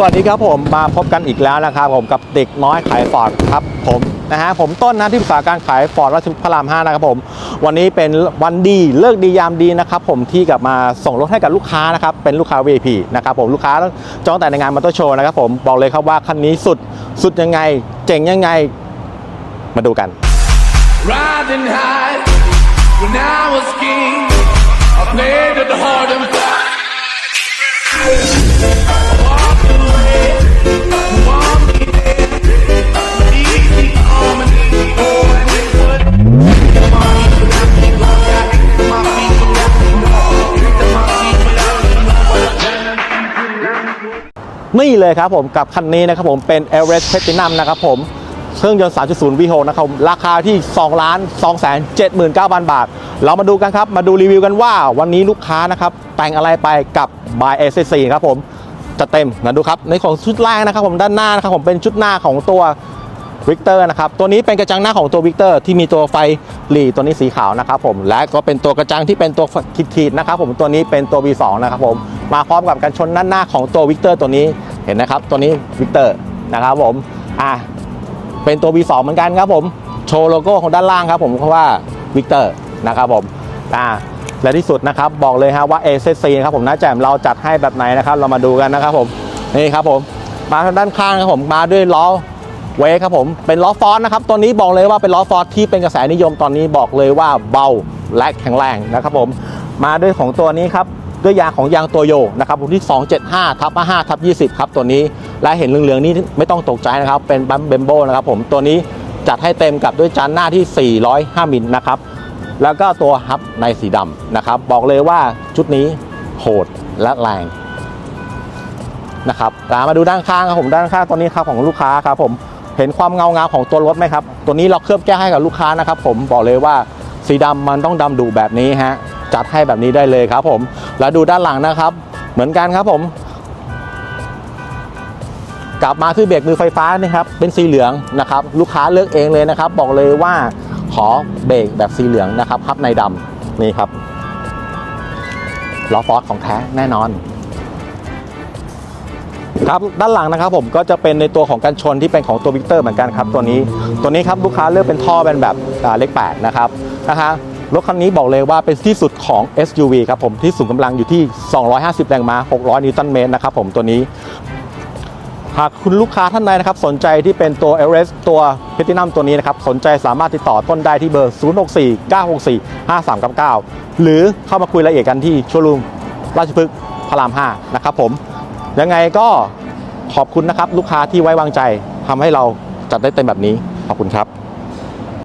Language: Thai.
สวัสดีครับผมมาพบกันอีกแล้วนะครับผมกับเด็กน้อยขายฟอร์ดครับผมนะฮะผมต้นนะที่ปรึกษาการขายฟอร์ดราชพฤกษ์พระราม5นะครับผมวันนี้เป็นวันดีเลิกดียามดีนะครับผมที่กลับมาส่งรถให้กับลูกค้านะครับเป็นลูกค้า VIP นะครับผมลูกค้าจองแต่ในงานมอเตอร์โชว์นะครับผมบอกเลยครับว่าคันนี้สุดสุดยังไง เจ๋งยังไงมาดูกัน Riding high when I was king. I played it hard and นี่เลยครับผมกับคันนี้นะครับผมเป็น e v e r e s t Platinum นะครับผมเครื่องยนต์ 3.0 V6 นะครับผมราคาที่ 2 ล้าน 2 7 9 0 0 0 บาท เรามาดูกันครับ มาดูรีวิวกันว่าวันนี้ลูกค้านะครับ แต่งอะไรไปกับ by a 4ครับผมจะเต็มมาดูครับ ในของชุดแรกนะครับผมด้านหน้านะครับผมเป็นชุดหน้าของตัว วิกเตอร์นะครับตัวนี้เป็นกระจังหน้าของตัววิกเตอร์ที่มีตัวไฟหลีตัวนี้สีขาวนะครับผมและก็เป็นตัวกระจังที่เป็นตัวขีดๆนะครับผมตัวนี้เป็นตัว V2 นะครับผมมาพร้อมกับกันชนด้านหน้าของตัววิกเตอร์ตัวนี้เห็นนะครับตัวนี้วิกเตอร์นะครับผมอะเป็นตัว V2 เหมือนกันครับผมโชว์โลโก้ของด้านล่างครับผมเพราะว่าวิกเตอร์นะครับผมอ่าและที่สุดนะครับบอกเลยฮะว่า a อ c นะครับผมน้าแจ่มเราจัดให้แบบไหนนะครับ เรามาดูกันนะครับผมนี่ครับผมมาทางด้านข้างครับผมมาด้วยล้อ เวครับผม เป็นล้อฟอร์สนะครับ ตัวนี้บอกเลยว่าเป็นล้อฟอร์สที่เป็นกระแสนิยมตอนนี้บอกเลยว่าเบาและแข็งแรงนะครับผม มาด้วยของตัวนี้ครับด้วยยางของยางตัวโยนะครับผมที่ 275ทับ5ทับ20 ครับตัวนี้ และเห็นเหลืองๆนี้ไม่ต้องตกใจนะครับ เป็นบัมเบมโบนะครับผม ตัวนี้จัดให้เต็มกับด้วยจานหน้าที่ 405 มิลนะครับ แล้วก็ตัวฮับในสีดำนะครับ บอกเลยว่าชุดนี้โหดและแรงนะครับตามมาดูด้านข้างครับผมด้านข้างตัวนี้ครับของลูกค้าครับผม เห็นความเงางามของตัวรถไหมครับ ตัวนี้เราเคลือบแก้ให้กับลูกค้านะครับผมบอกเลยว่าสีดำมันต้องดำดูแบบนี้ฮะจัดให้แบบนี้ได้เลยครับผม แล้วดูด้านหลังนะครับ เหมือนกันครับผม กลับมาคือเบรกมือไฟฟ้านี่ครับ เป็นสีเหลืองนะครับ ลูกค้าเลือกเองเลยนะครับ บอกเลยว่าขอเบรกแบบสีเหลืองนะครับพับในดำนี่ครับล้อฟอร์ดของแท้แน่นอน ครับด้านหลังนะครับผมก็จะเป็นในตัวของกันชนที่เป็นของตัววิกเตอร์เหมือนกันครับตัวนี้ตัวนี้ครับลูกค้าเลือกเป็นท่อเป็นแบบอ่าเลข8นะครับนะคะรถคันนี้บอกเลยว่าเป็นที่สุดของ SUV ครับผมที่สูงกำลังอยู่ที่ 250 แรงม้า 600 นิวตันเมตรนะครับผมตัวนี้ หากคุณลูกค้าท่านใดนะครับ สนใจที่เป็นตัว e v e r e s t ตัวเพตินัมตัวนี้นะครับ สนใจสามารถติดต่อต้นได้ที่เบอร์ 064 964 5399 หรือเข้ามาคุยรายละเอียดกันที่โชวรูมราชพฤกษ์พระราม 5 นะครับผม ยังไงก็ ขอบคุณนะครับ ลูกค้าที่ไว้วางใจทำให้เราจัดได้เต็มแบบนี้ขอบคุณครับ